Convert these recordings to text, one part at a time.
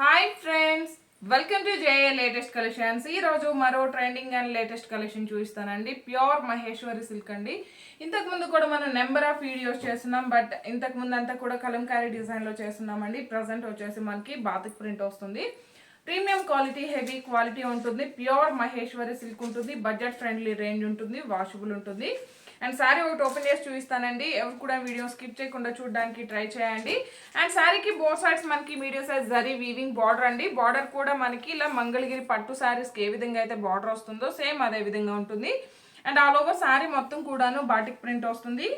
Hi friends welcome to J A latest collections. ఈ రోజు మరో ట్రెండింగ్ అండ్ లేటెస్ట్ కలెక్షన్ చూపిస్తానండి. ప్యూర్ మహేశ్వరి సిల్క్ అండి. ఇంతకుముందు కూడా మనం నెంబర్ ఆఫ్ వీడియోస్ చేస్తున్నాం బట్ ఇంతకు ముందు అంతా కూడా కలంకారీ డిజైన్లో చేస్తున్నామండి. ప్రజెంట్ వచ్చేసి మనకి బాతిక్ ప్రింట్ వస్తుంది. ప్రీమియం క్వాలిటీ హెవీ క్వాలిటీ ఉంటుంది. ప్యూర్ మహేశ్వరి సిల్క్ ఉంటుంది. బడ్జెట్ ఫ్రెండ్లీ రేంజ్ ఉంటుంది. వాషబుల్ ఉంటుంది. అండ్ శారీ ఒకటి ఓపెన్ చేసి చూపిస్తానండి. ఎవరు కూడా వీడియో స్కిప్ చేయకుండా చూడడానికి ట్రై చేయండి. అండ్ శారీకి బోత్ సైడ్స్ మనకి medium size zari weaving border అండి. బార్డర్ కూడా మనకి ఇలా మంగళగిరి పట్టు శారీస్కి ఏ విధంగా అయితే బార్డర్ వస్తుందో సేమ్ అదే విధంగా ఉంటుంది. అండ్ ఆల్ ఓవర్ శారీ మొత్తం కూడాను బాటిక్ ప్రింట్ వస్తుంది.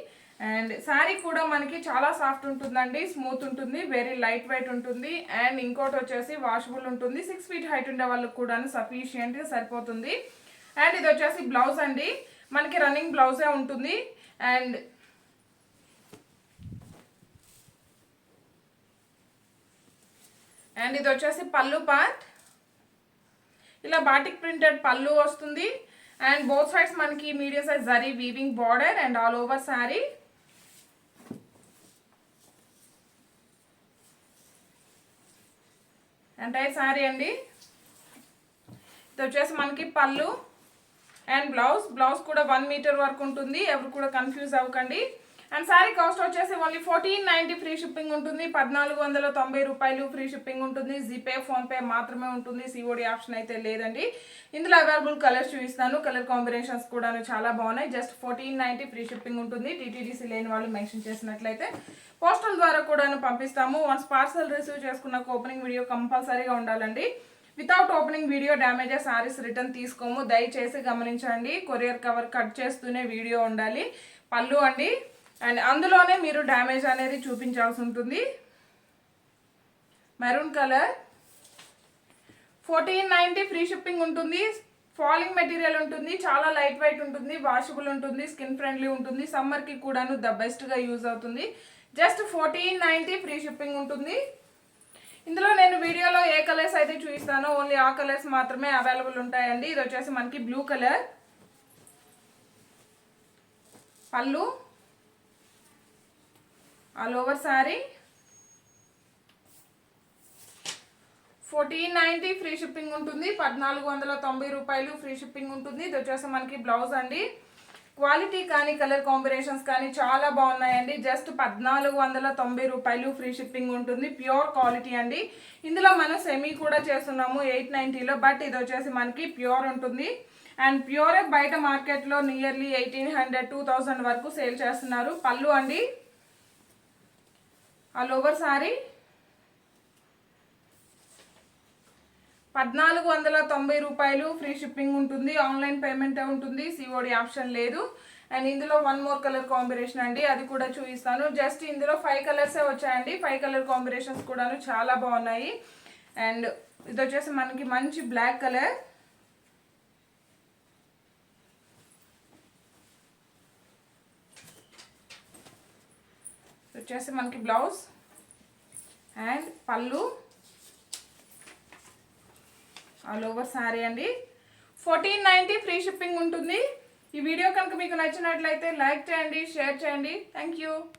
అండ్ శారీ కూడా మనకి చాలా సాఫ్ట్ ఉంటుందండి స్మూత్ ఉంటుంది వెరీ లైట్ వెయిట్ ఉంటుంది. అండ్ ఇంకోటి వచ్చేసి వాషబుల్ ఉంటుంది. సిక్స్ ఫీట్ హైట్ ఉండే వాళ్ళకి కూడా సఫిషియంట్గా సరిపోతుంది. అండ్ ఇది వచ్చేసి బ్లౌజ్ అండి. మనకి రన్నింగ్ బ్లౌజే ఉంటుంది. అండ్ అండ్ ఇది వచ్చేసి పళ్ళు పార్ట్ ఇలా బాటిక్ ప్రింటెడ్ పళ్ళు వస్తుంది. అండ్ బోత్ సైడ్స్ మనకి medium size zari weaving border and all over sari entire sari అండి ఇది వచ్చేసి మనకి పళ్ళు అండ్ బ్లౌజ్ బ్లౌజ్ కూడా వన్ మీటర్ వరకు ఉంటుంది. ఎవరు కూడా కన్ఫ్యూజ్ అవ్వకండి. అండ్ శారీ కాస్ట్ వచ్చేసి only fourteen ninety free shipping ఉంటుంది. పద్నాలుగు వందల తొంభై రూపాయలు ఫ్రీ షిప్పింగ్ ఉంటుంది. జీపే ఫోన్పే మాత్రమే ఉంటుంది. సిఓడి ఆప్షన్ అయితే లేదండి. ఇందులో అవైలబుల్ కలర్స్ చూపిస్తాను. కలర్ కాంబినేషన్స్ కూడా చాలా బాగున్నాయి. Just fourteen ninety free shipping ఉంటుంది. టీటీడీసీ లేని వాళ్ళు మెన్షన్ చేసినట్లయితే పోస్టల్ ద్వారా కూడా పంపిస్తాము. వన్స్ పార్సల్ రిసీవ్ చేసుకున్నాక ఓపెనింగ్ వీడియో కంపల్సరీగా ఉండాలండి. Without opening video damages saris return తీసుకోము. దయచేసి గమనించండి. కొరియర్ కవర్ కట్ చేస్తూనే వీడియో ఉండాలి. పళ్ళు అండి. అండ్ అందులోనే మీరు డ్యామేజ్ అనేది చూపించాల్సి ఉంటుంది. Maroon colour fourteen ninety free shipping ఉంటుంది. ఫాలింగ్ మెటీరియల్ ఉంటుంది. చాలా లైట్ వెయిట్ ఉంటుంది. వాషబుల్ ఉంటుంది. స్కిన్ ఫ్రెండ్లీ ఉంటుంది. సమ్మర్కి కూడాను ద బెస్ట్గా యూజ్ అవుతుంది. Just fourteen ninety free shipping ఉంటుంది. ఇందులో నేను వీడియోలో ఏ కలర్స్ అయితే చూపిస్తానో ఓన్లీ ఆ కలర్స్ మాత్రమే అవైలబుల్ ఉంటాయండి. ఇది వచ్చేసి మనకి బ్లూ కలర్ పళ్ళు. All over sari fourteen ninety free shipping ఉంటుంది. పద్నాలుగు వందల తొంభై రూపాయలు ఫ్రీ షిప్పింగ్ ఉంటుంది. ఇది వచ్చేసి మనకి బ్లౌజ్ అండి. క్వాలిటీ కానీ కలర్ కాంబినేషన్స్ కానీ చాలా బాగున్నాయండి. జస్ట్ పద్నాలుగు వందల తొంభై రూపాయలు ఫ్రీ షిప్పింగ్ ఉంటుంది. ప్యూర్ క్వాలిటీ అండి. ఇందులో మనం సెమీ కూడా చేస్తున్నాము ఎయిట్ నైంటీలో బట్ ఇది వచ్చేసి మనకి ప్యూర్ ఉంటుంది. అండ్ ప్యూర్ బయట మార్కెట్లో nearly eighteen hundred two thousand వరకు సేల్ చేస్తున్నారు. పళ్ళు అండి. ఆ లోవర్ సారీ పద్నాలుగు వందల తొంభై రూపాయలు ఫ్రీ షిప్పింగ్ ఉంటుంది. ఆన్లైన్ పేమెంటే ఉంటుంది. సిఓడి ఆప్షన్ లేదు. అండ్ ఇందులో వన్ మోర్ కలర్ కాంబినేషన్ అండి. అది కూడా చూపిస్తాను. జస్ట్ ఇందులో ఫైవ్ కలర్సే వచ్చాయండి. ఫైవ్ కలర్ కాంబినేషన్స్ కూడాను చాలా బాగున్నాయి. అండ్ ఇది వచ్చేసి మనకి మంచి బ్లాక్ కలర్ వచ్చేసి మనకి బ్లౌజ్ అండ్ పళ్ళు. ఆల్ ఓవర్ శారీ అండి. ఫోర్టీన్ నైంటీ ఫ్రీ షిప్పింగ్ ఉంటుంది. ఈ వీడియో కనుక మీకు నచ్చినట్లయితే లైక్ చేయండి షేర్ చేయండి. Thank you